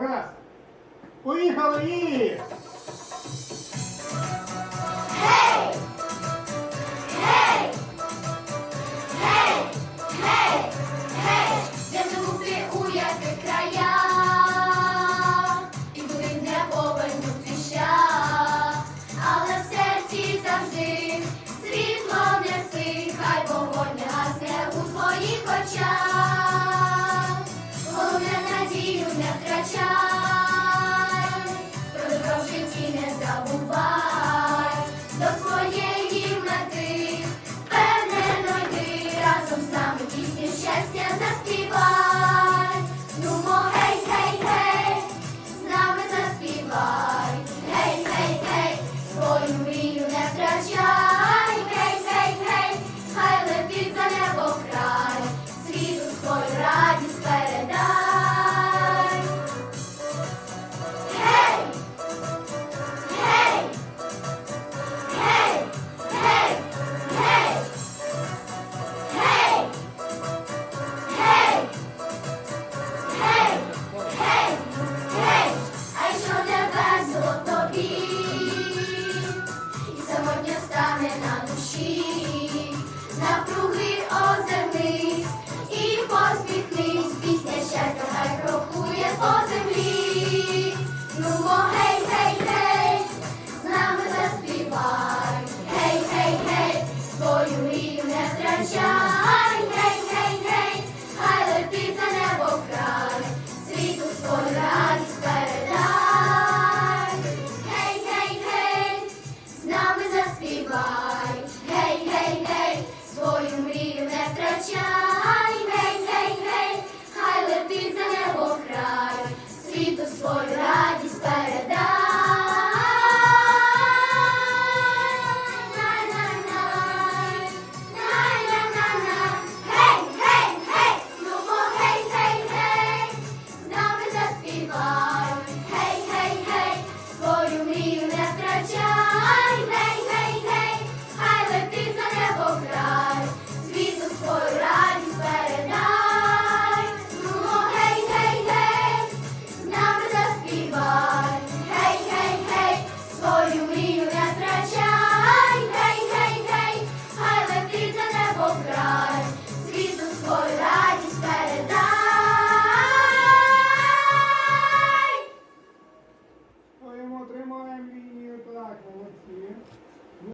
Раз. Поїхали і. Гей! Гей! Гей! Гей! Гей! Де живути у яких краях? І куди не повернутися? Але в серці завжди світло неси, хай вогонь не гасне у твоїх очах. Не втрачай, на душі, навкруги.